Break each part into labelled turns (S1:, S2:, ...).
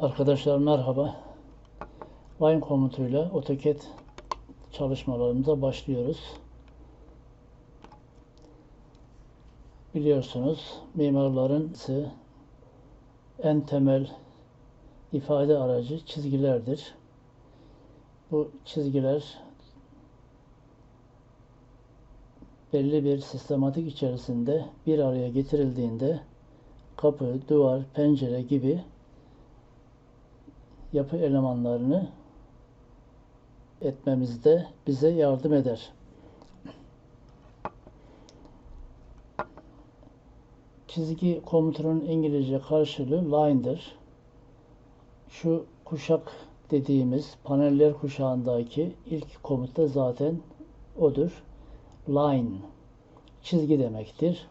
S1: Arkadaşlar merhaba. Line komutuyla AutoCAD çalışmalarımıza başlıyoruz. Biliyorsunuz mimarların en temel ifade aracı çizgilerdir. Bu çizgiler belli bir sistematik içerisinde bir araya getirildiğinde kapı, duvar, pencere gibi yapı elemanlarını etmemizde bize yardım eder. Çizgi komutunun İngilizce karşılığı line'dır. Şu kuşak dediğimiz paneller kuşağındaki ilk komut da zaten odur. Line çizgi demektir.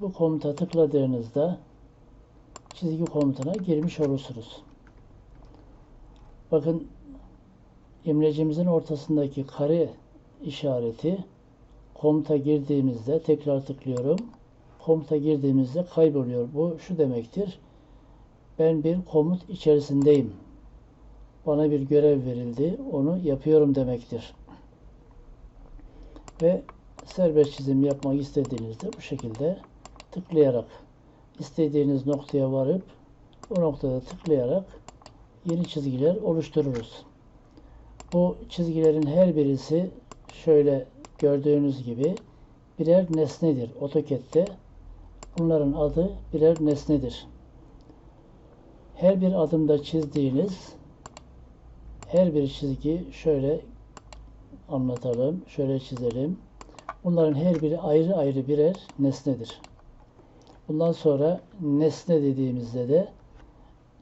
S1: Bu komuta tıkladığınızda çizgi komutuna girmiş olursunuz. Bakın imlecimizin ortasındaki kare işareti komuta girdiğimizde tekrar tıklıyorum. Komuta girdiğimizde kayboluyor. Bu şu demektir. Ben bir komut içerisindeyim. Bana bir görev verildi. Onu yapıyorum demektir. Ve serbest çizim yapmak istediğinizde bu şekilde tıklayarak istediğiniz noktaya varıp o noktada tıklayarak yeni çizgiler oluştururuz. Bu çizgilerin her birisi şöyle gördüğünüz gibi birer nesnedir. AutoCAD'de bunların adı birer nesnedir. Her bir adımda çizdiğiniz her bir çizgi şöyle anlatalım, şöyle çizelim. Bunların her biri ayrı ayrı birer nesnedir. Bundan sonra nesne dediğimizde de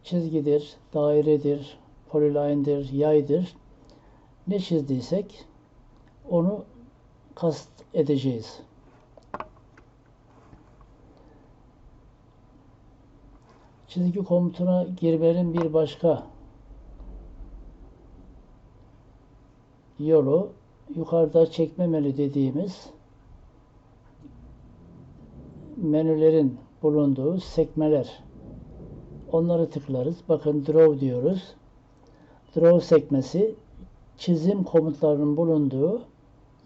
S1: çizgidir, dairedir, polyline'dir, yaydır. Ne çizdiysek onu kast edeceğiz. Çizgi komutuna girmenin bir başka yolu yukarıda çekme menü dediğimiz menülerin bulunduğu sekmeler. Onları tıklarız. Bakın Draw diyoruz. Draw sekmesi çizim komutlarının bulunduğu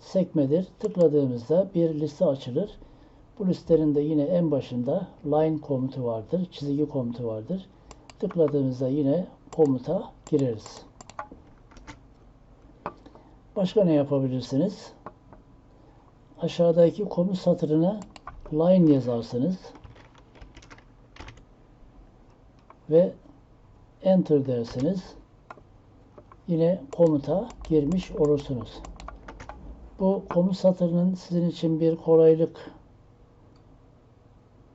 S1: sekmedir. Tıkladığımızda bir liste açılır. Bu listenin de yine en başında line komutu vardır. Çizgi komutu vardır. Tıkladığımızda yine komuta gireriz. Başka ne yapabilirsiniz? Aşağıdaki komut satırına line yazarsınız. Ve enter dersiniz. Yine komuta girmiş olursunuz. Bu komut satırının sizin için bir kolaylık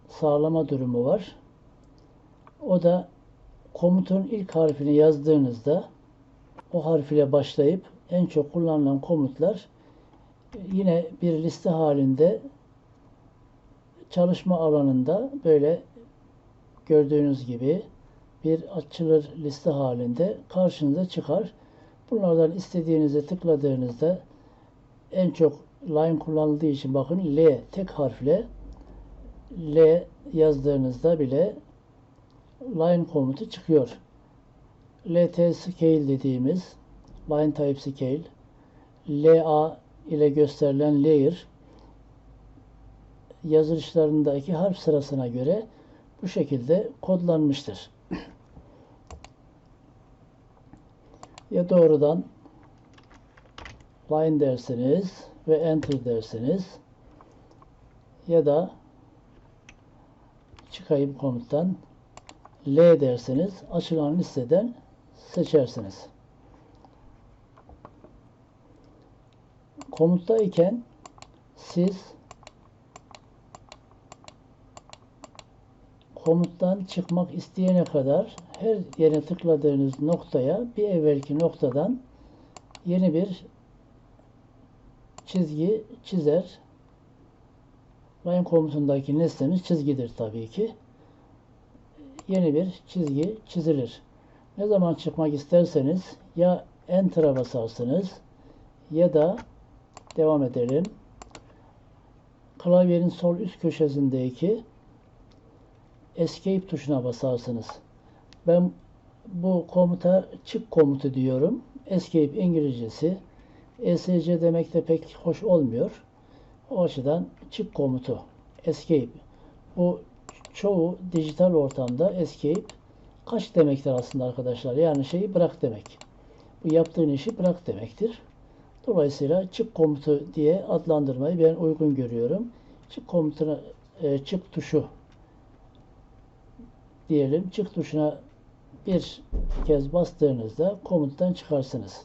S1: sağlama durumu var. O da komutun ilk harfini yazdığınızda o harf ile başlayıp en çok kullanılan komutlar yine bir liste halinde çalışma alanında böyle gördüğünüz gibi bir açılır liste halinde karşınıza çıkar. Bunlardan istediğinize tıkladığınızda en çok line kullanıldığı için bakın L tek harfle L yazdığınızda bile line komutu çıkıyor. LT scale dediğimiz line type scale LA ile gösterilen layer yazılışlarındaki harf sırasına göre bu şekilde kodlanmıştır. Ya doğrudan line dersiniz ve enter dersiniz ya da çıkayım komuttan L derseniz açılan listeden seçersiniz. Komutta iken siz komuttan çıkmak isteyene kadar her yere tıkladığınız noktaya bir evvelki noktadan yeni bir çizgi çizer. Line komutundaki nesnemiz çizgidir tabii ki. Yeni bir çizgi çizilir. Ne zaman çıkmak isterseniz ya Enter'a basarsınız ya da devam edelim. Klavyenin sol üst köşesindeki Escape tuşuna basarsınız. Ben bu komuta çık komutu diyorum. Escape İngilizcesi. ESC demek de pek hoş olmuyor. O açıdan çık komutu. Escape. Bu çoğu dijital ortamda escape kaç demektir aslında arkadaşlar. Yani şeyi bırak demek. Bu yaptığın işi bırak demektir. Dolayısıyla çık komutu diye adlandırmayı ben uygun görüyorum. Çık komutuna e, çık tuşu diyelim. Çık tuşuna bir kez bastığınızda komuttan çıkarsınız.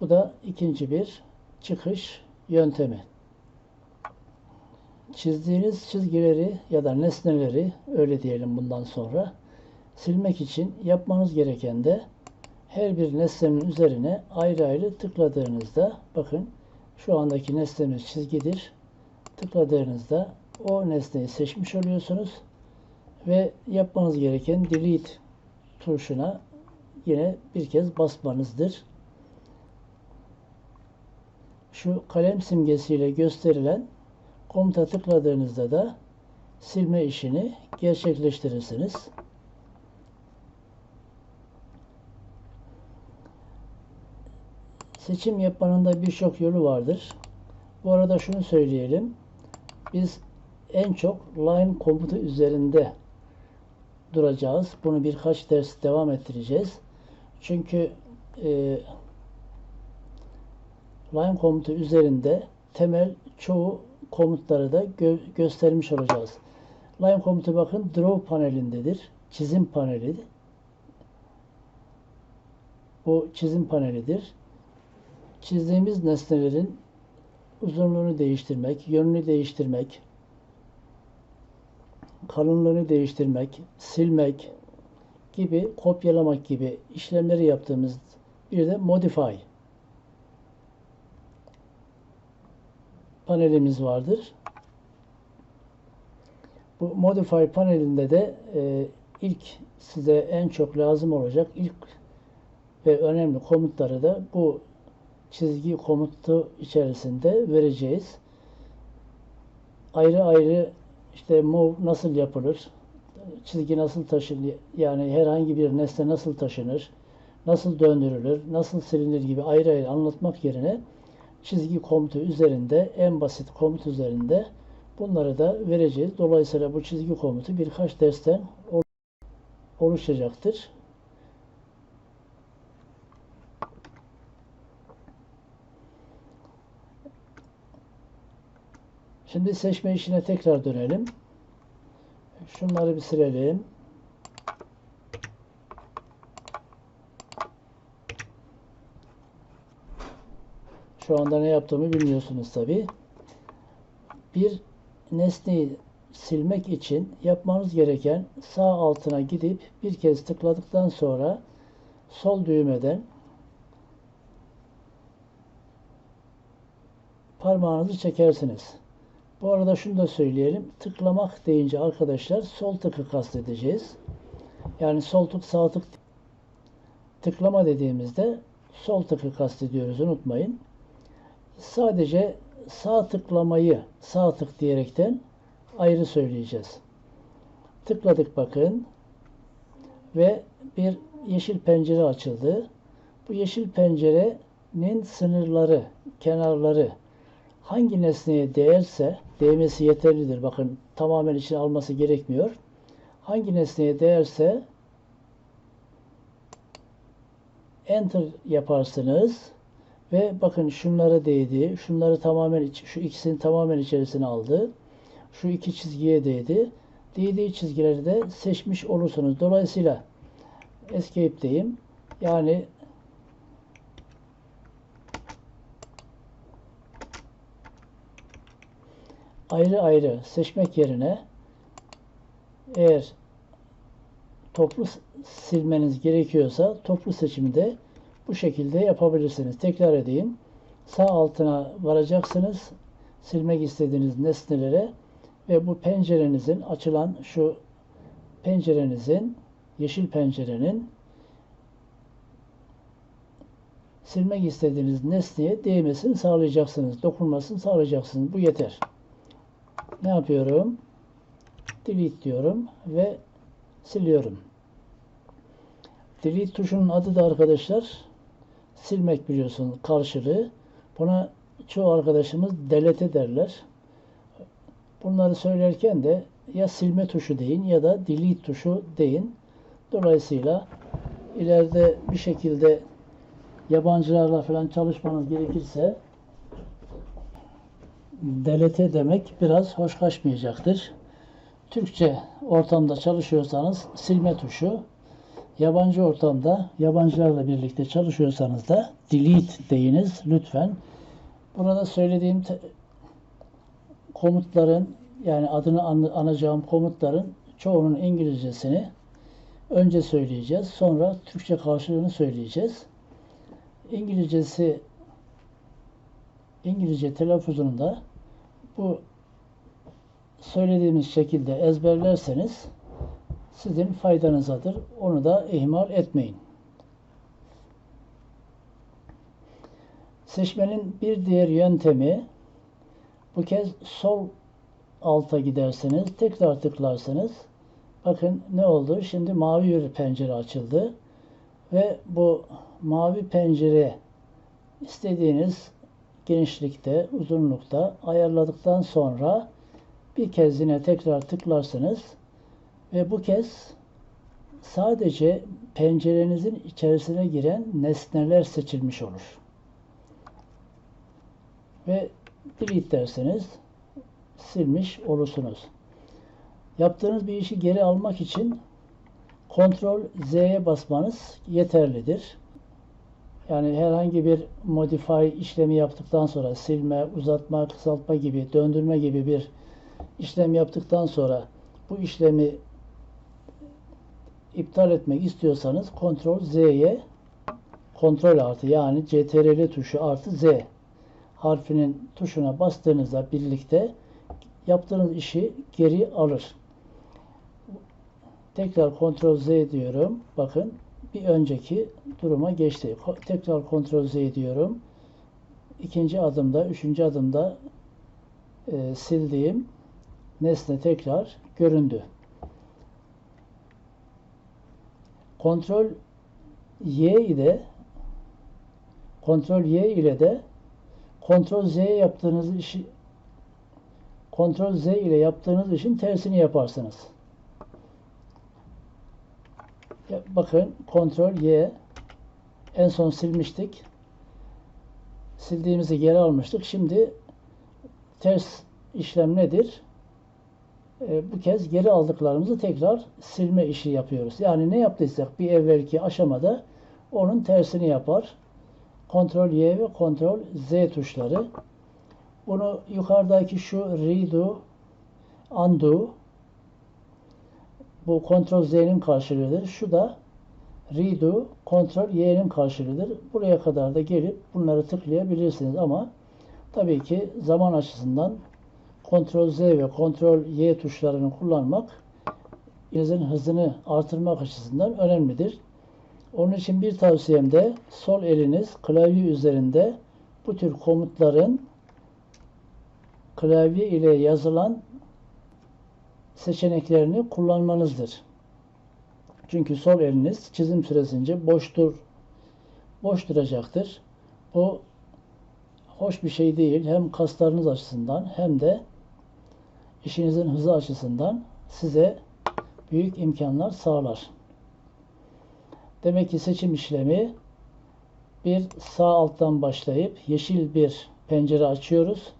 S1: Bu da ikinci bir çıkış yöntemi. Çizdiğiniz çizgileri ya da nesneleri öyle diyelim bundan sonra silmek için yapmanız gereken de her bir nesnenin üzerine ayrı ayrı tıkladığınızda bakın şu andaki nesnemiz çizgidir. Tıkladığınızda o nesneyi seçmiş oluyorsunuz ve yapmanız gereken delete tuşuna yine bir kez basmanızdır. Şu kalem simgesiyle gösterilen komuta tıkladığınızda da silme işini gerçekleştirirsiniz. Seçim yapmanın da birçok yolu vardır. Bu arada şunu söyleyelim. Biz en çok line komutu üzerinde duracağız. Bunu birkaç ders devam ettireceğiz. Çünkü e, line komutu üzerinde temel çoğu komutları da gö göstermiş olacağız. Line komutu bakın draw panelindedir. Çizim paneli. Bu çizim panelidir. Çizdiğimiz nesnelerin uzunluğunu değiştirmek, yönünü değiştirmek, kalınlığını değiştirmek, silmek gibi, kopyalamak gibi işlemleri yaptığımız bir de modify panelimiz vardır. Bu modify panelinde de e, ilk size en çok lazım olacak ilk ve önemli komutları da bu çizgi komutu içerisinde vereceğiz. Ayrı ayrı işte move nasıl yapılır, çizgi nasıl taşınır, yani herhangi bir nesne nasıl taşınır, nasıl döndürülür, nasıl silinir gibi ayrı ayrı anlatmak yerine çizgi komutu üzerinde, en basit komut üzerinde bunları da vereceğiz. Dolayısıyla bu çizgi komutu birkaç dersten oluşacaktır. Şimdi seçme işine tekrar dönelim. Şunları bir silelim. Şu anda ne yaptığımı bilmiyorsunuz tabi. Bir nesneyi silmek için yapmanız gereken sağ altına gidip bir kez tıkladıktan sonra sol düğmeden parmağınızı çekersiniz. Bu arada şunu da söyleyelim. Tıklamak deyince arkadaşlar sol tıkı kastedeceğiz. Yani sol tık sağ tık tıklama dediğimizde sol tıkı kastediyoruz unutmayın. Sadece sağ tıklamayı sağ tık diyerekten ayrı söyleyeceğiz. Tıkladık bakın ve bir yeşil pencere açıldı. Bu yeşil pencerenin sınırları, kenarları hangi nesneye değerse değmesi yeterlidir. Bakın tamamen içine alması gerekmiyor. Hangi nesneye değerse enter yaparsınız ve bakın şunlara değdi. Şunları tamamen şu ikisini tamamen içerisine aldı. Şu iki çizgiye değdi. Değdiği çizgileri de seçmiş olursunuz. Dolayısıyla escape'deyim. Yani ayrı ayrı seçmek yerine eğer toplu silmeniz gerekiyorsa toplu seçimi de bu şekilde yapabilirsiniz. Tekrar edeyim. Sağ altına varacaksınız. Silmek istediğiniz nesnelere ve bu pencerenizin açılan şu pencerenizin yeşil pencerenin silmek istediğiniz nesneye değmesini sağlayacaksınız. Dokunmasını sağlayacaksınız. Bu yeter ne yapıyorum? Delete diyorum ve siliyorum. Delete tuşunun adı da arkadaşlar silmek biliyorsun karşılığı. Buna çoğu arkadaşımız delete derler. Bunları söylerken de ya silme tuşu deyin ya da delete tuşu deyin. Dolayısıyla ileride bir şekilde yabancılarla falan çalışmanız gerekirse delete demek biraz hoş kaçmayacaktır. Türkçe ortamda çalışıyorsanız silme tuşu, yabancı ortamda yabancılarla birlikte çalışıyorsanız da delete deyiniz lütfen. Burada söylediğim komutların yani adını an- anacağım komutların çoğunun İngilizcesini önce söyleyeceğiz. Sonra Türkçe karşılığını söyleyeceğiz. İngilizcesi İngilizce telaffuzunu da bu söylediğimiz şekilde ezberlerseniz sizin faydanızadır. Onu da ihmal etmeyin. Seçmenin bir diğer yöntemi bu kez sol alta gidersiniz. Tekrar tıklarsınız. Bakın ne oldu? Şimdi mavi bir pencere açıldı. Ve bu mavi pencere istediğiniz genişlikte, uzunlukta ayarladıktan sonra bir kez yine tekrar tıklarsınız ve bu kez sadece pencerenizin içerisine giren nesneler seçilmiş olur. Ve delete derseniz silmiş olursunuz. Yaptığınız bir işi geri almak için Ctrl Z'ye basmanız yeterlidir. Yani herhangi bir modify işlemi yaptıktan sonra silme, uzatma, kısaltma gibi, döndürme gibi bir işlem yaptıktan sonra bu işlemi iptal etmek istiyorsanız Ctrl Z'ye Ctrl artı yani CTRL tuşu artı Z harfinin tuşuna bastığınızda birlikte yaptığınız işi geri alır. Tekrar Ctrl Z diyorum. Bakın bir önceki duruma geçti. Tekrar Ctrl Z diyorum. İkinci adımda, üçüncü adımda e, sildiğim nesne tekrar göründü. Ctrl Y ile Ctrl Y ile de Ctrl Z yaptığınız işi Ctrl Z ile yaptığınız işin tersini yaparsınız. Bakın Ctrl Y en son silmiştik. Sildiğimizi geri almıştık. Şimdi ters işlem nedir? E, bu kez geri aldıklarımızı tekrar silme işi yapıyoruz. Yani ne yaptıysak bir evvelki aşamada onun tersini yapar. Ctrl Y ve Ctrl Z tuşları. Bunu yukarıdaki şu redo, undo bu Ctrl Z'nin karşılığıdır. Şu da redo, Ctrl Y'nin karşılığıdır. Buraya kadar da gelip bunları tıklayabilirsiniz ama tabii ki zaman açısından Ctrl Z ve Ctrl Y tuşlarını kullanmak yazın hızını artırmak açısından önemlidir. Onun için bir tavsiyem de sol eliniz klavye üzerinde bu tür komutların klavye ile yazılan seçeneklerini kullanmanızdır. Çünkü sol eliniz çizim süresince boştur, boş duracaktır. Bu hoş bir şey değil. Hem kaslarınız açısından hem de işinizin hızı açısından size büyük imkanlar sağlar. Demek ki seçim işlemi bir sağ alttan başlayıp yeşil bir pencere açıyoruz.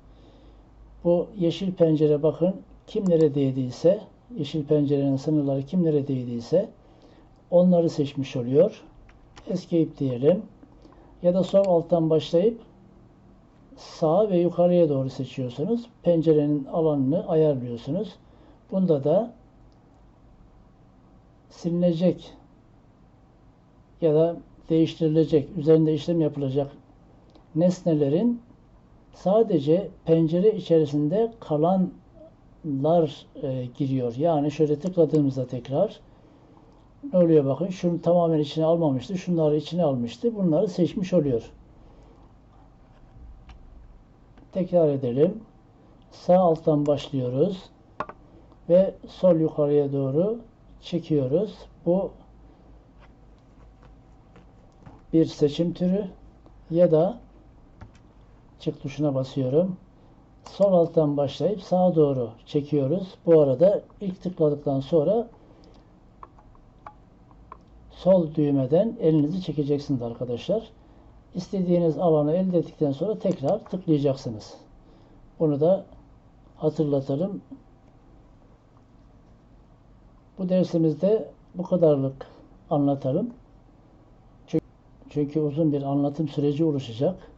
S1: Bu yeşil pencere bakın kimlere değdiyse, yeşil pencerenin sınırları kimlere değdiyse onları seçmiş oluyor. Escape diyelim. Ya da sol alttan başlayıp sağa ve yukarıya doğru seçiyorsunuz. Pencerenin alanını ayarlıyorsunuz. Bunda da silinecek ya da değiştirilecek, üzerinde işlem yapılacak nesnelerin sadece pencere içerisinde kalanlar e, giriyor. Yani şöyle tıkladığımızda tekrar ne oluyor bakın. Şunu tamamen içine almamıştı. Şunları içine almıştı. Bunları seçmiş oluyor. Tekrar edelim. Sağ alttan başlıyoruz. Ve sol yukarıya doğru çekiyoruz. Bu bir seçim türü ya da çık tuşuna basıyorum. Sol alttan başlayıp sağa doğru çekiyoruz. Bu arada ilk tıkladıktan sonra sol düğmeden elinizi çekeceksiniz arkadaşlar. İstediğiniz alanı elde ettikten sonra tekrar tıklayacaksınız. Bunu da hatırlatalım. Bu dersimizde bu kadarlık anlatalım. Çünkü, uzun bir anlatım süreci oluşacak.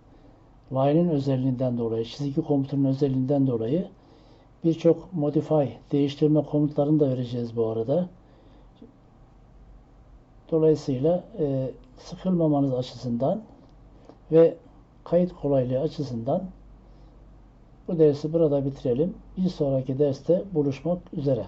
S1: Line'in özelliğinden dolayı, çizgi komutunun özelliğinden dolayı birçok modify, değiştirme komutlarını da vereceğiz bu arada. Dolayısıyla e, sıkılmamanız açısından ve kayıt kolaylığı açısından bu dersi burada bitirelim. Bir sonraki derste buluşmak üzere.